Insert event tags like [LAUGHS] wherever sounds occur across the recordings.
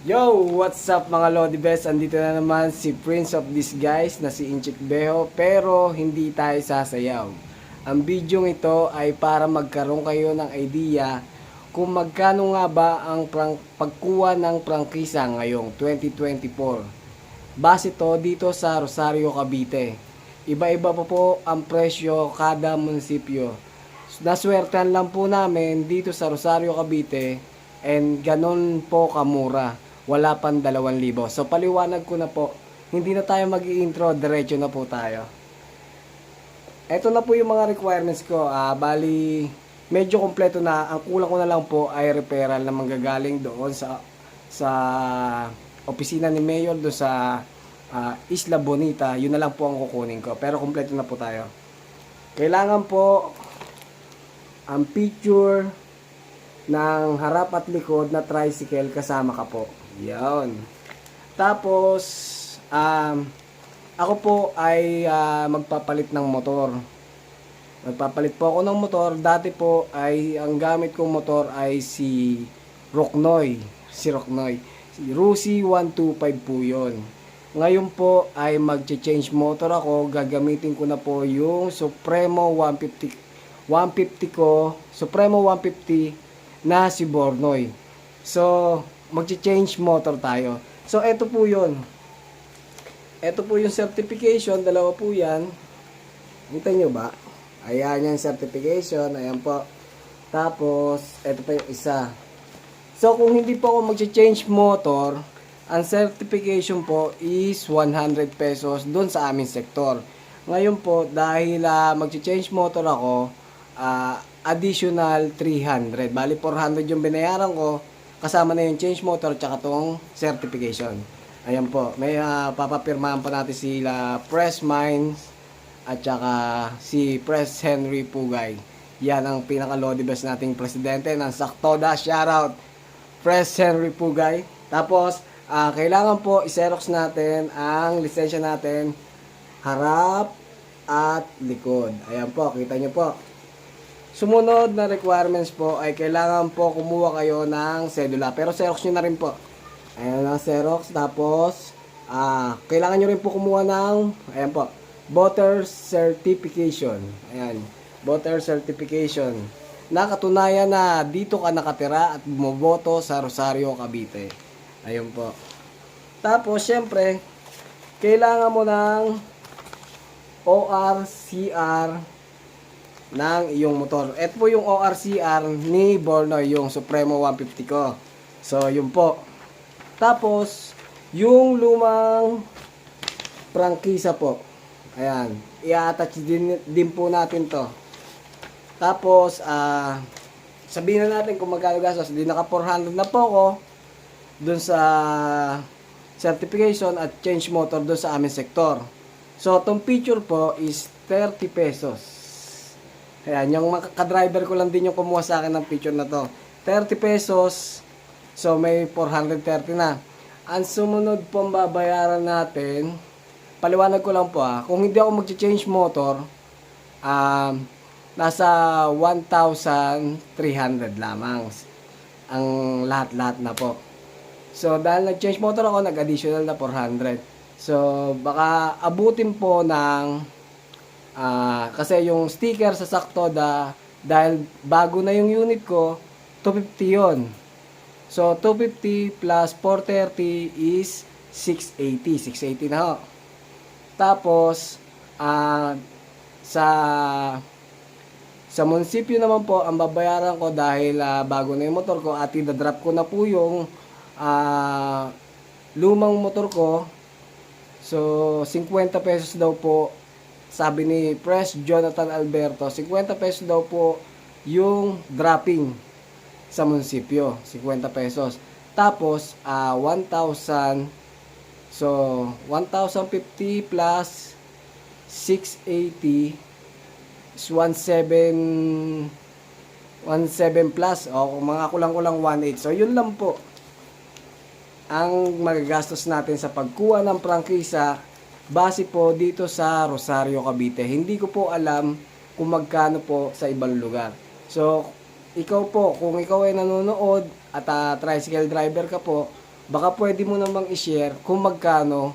Yo! What's up mga Lodi Best? Andito na naman si Prince of These Guys na si Inchik Beho pero hindi tayo sasayaw. Ang video ito ay para magkaroon kayo ng idea kung magkano nga ba ang prang- pagkuha ng prangkisa ngayong 2024. Base to dito sa Rosario, Cavite. Iba-iba pa po ang presyo kada munisipyo. Naswertehan lang po namin dito sa Rosario, Cavite and ganun po kamura. Wala pang 2,000. So paliwanag ko na po, hindi na tayo mag intro diretso na po tayo. Ito na po yung mga requirements ko. Ah, bali, medyo kompleto na. Ang kulang ko na lang po ay referral na manggagaling doon sa sa opisina ni Mayor do sa ah, Isla Bonita. Yun na lang po ang kukunin ko. Pero kompleto na po tayo. Kailangan po ang picture ng harap at likod na tricycle kasama ka po. Yan. Tapos, um, ako po ay ah, magpapalit ng motor. Magpapalit po ako ng motor. Dati po ay ang gamit kong motor ay si Rocknoy. Si Rocknoy. Si Rusi 125 po yun. Ngayon po ay mag-change motor ako. Gagamitin ko na po yung Supremo 150 150 ko. Supremo 150 na si Bornoy. So, mag-change motor tayo. So, eto po yun. Ito po yung certification, dalawa po yan. Kita nyo ba? Ayan yung certification, ayan po. Tapos, ito pa yung isa. So, kung hindi po ako mag-change motor, ang certification po is 100 pesos doon sa aming sektor. Ngayon po, dahil uh, mag-change motor ako, ah, additional 300. Bali, 400 yung binayaran ko, kasama na yung change motor tsaka tong certification. Ayan po, may uh, papapirmahan pa natin sila Press Mines at saka si Press Henry Pugay. Yan ang pinaka-lodi best nating presidente ng Saktoda. Shoutout, Press Henry Pugay. Tapos, ah, kailangan po iserox natin ang lisensya natin harap at likod. Ayan po, kita nyo po. Sumunod na requirements po ay kailangan po kumuha kayo ng sedula. Pero Xerox nyo na rin po. Ayan ang Xerox. Tapos, ah, kailangan nyo rin po kumuha ng, ayan po, voter certification. Ayan, voter certification. Nakatunayan na dito ka nakatira at bumoboto sa Rosario, Cavite. Ayun po. Tapos, syempre, kailangan mo ng ORCR ng iyong motor. Ito po yung ORCR ni Bornoy, yung Supremo 150 ko. So, yun po. Tapos, yung lumang prangkisa po. Ayan. I-attach din, din po natin to. Tapos, ah, sabihin na natin kung magkano gastos. Di naka 400 na po ako dun sa certification at change motor dun sa aming sektor. So, itong picture po is 30 pesos. Ayan, yung ka-driver ko lang din yung kumuha sa akin ng picture na to. 30 pesos. So, may 430 na. Ang sumunod po ang babayaran natin, paliwanag ko lang po ah, kung hindi ako mag-change motor, um, nasa 1,300 lamang ang lahat-lahat na po. So, dahil nag-change motor ako, nag-additional na 400. So, baka abutin po ng Ah, kasi yung sticker sa sakto da dahil bago na yung unit ko, 250 yon. So 250 plus 430 is 680. 680 na ho. Tapos ah sa sa munisipyo naman po, ang babayaran ko dahil ah, bago na yung motor ko at drop ko na po yung ah, lumang motor ko. So 50 pesos daw po sabi ni Press Jonathan Alberto, 50 pesos daw po yung dropping sa munisipyo, 50 pesos. Tapos, ah 1,000, so, 1,050 plus 680 is 17, 17 plus, o mga kulang-kulang 18. So, yun lang po ang magagastos natin sa pagkuha ng prangkisa base po dito sa Rosario, Cavite. Hindi ko po alam kung magkano po sa ibang lugar. So, ikaw po, kung ikaw ay nanonood at ah, tricycle driver ka po, baka pwede mo namang i-share kung magkano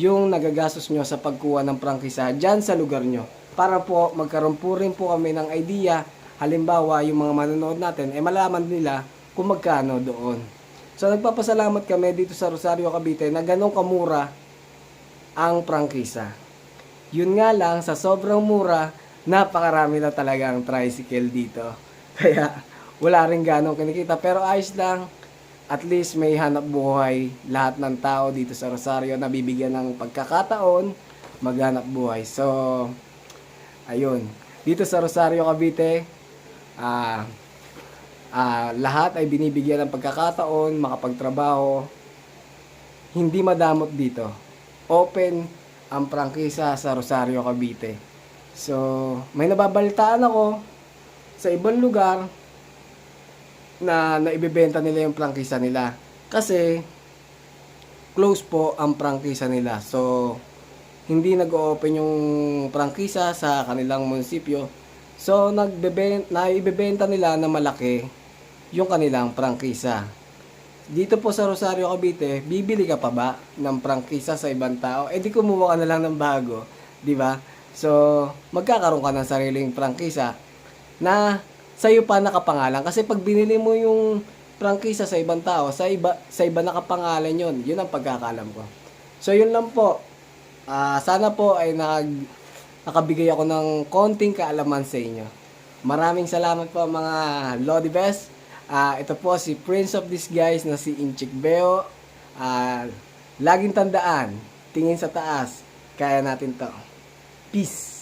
yung nagagastos nyo sa pagkuha ng prangkisa dyan sa lugar nyo. Para po magkaroon po rin po kami ng idea, halimbawa yung mga manonood natin, eh malaman nila kung magkano doon. So nagpapasalamat kami dito sa Rosario Cavite na ganong kamura ang prangkisa. Yun nga lang, sa sobrang mura, napakarami na talaga ang tricycle dito. [LAUGHS] Kaya wala rin ganong kinikita. Pero ayos lang, at least may hanap buhay lahat ng tao dito sa Rosario na bibigyan ng pagkakataon maghanap buhay. So, ayun. Dito sa Rosario, Cavite, ah ah, lahat ay binibigyan ng pagkakataon, makapagtrabaho. Hindi madamot dito. Open ang prangkisa sa Rosario, Cavite. So, may nababalitaan ako sa ibang lugar na naibebenta nila yung prangkisa nila. Kasi, close po ang prangkisa nila. So, hindi nag-open yung prangkisa sa kanilang munisipyo. So, nagbeben naibebenta nila na malaki yung kanilang prangkisa. Dito po sa Rosario, Cavite, bibili ka pa ba ng prangkisa sa ibang tao? Eh di kumuha ka na lang ng bago, di ba? So, magkakaroon ka ng sariling prangkisa na sa iyo pa nakapangalan kasi pag binili mo yung prangkisa sa ibang tao, sa iba sa iba nakapangalan 'yon. 'Yun ang pagkakalam ko. So, yun lang po. Ah, sana po ay nag nakabigay ako ng konting kaalaman sa inyo. Maraming salamat po mga Lodi Best. Ah, ito po si Prince of this guys na si Inchik Beo. Ah, laging tandaan, tingin sa taas, kaya natin to. Peace!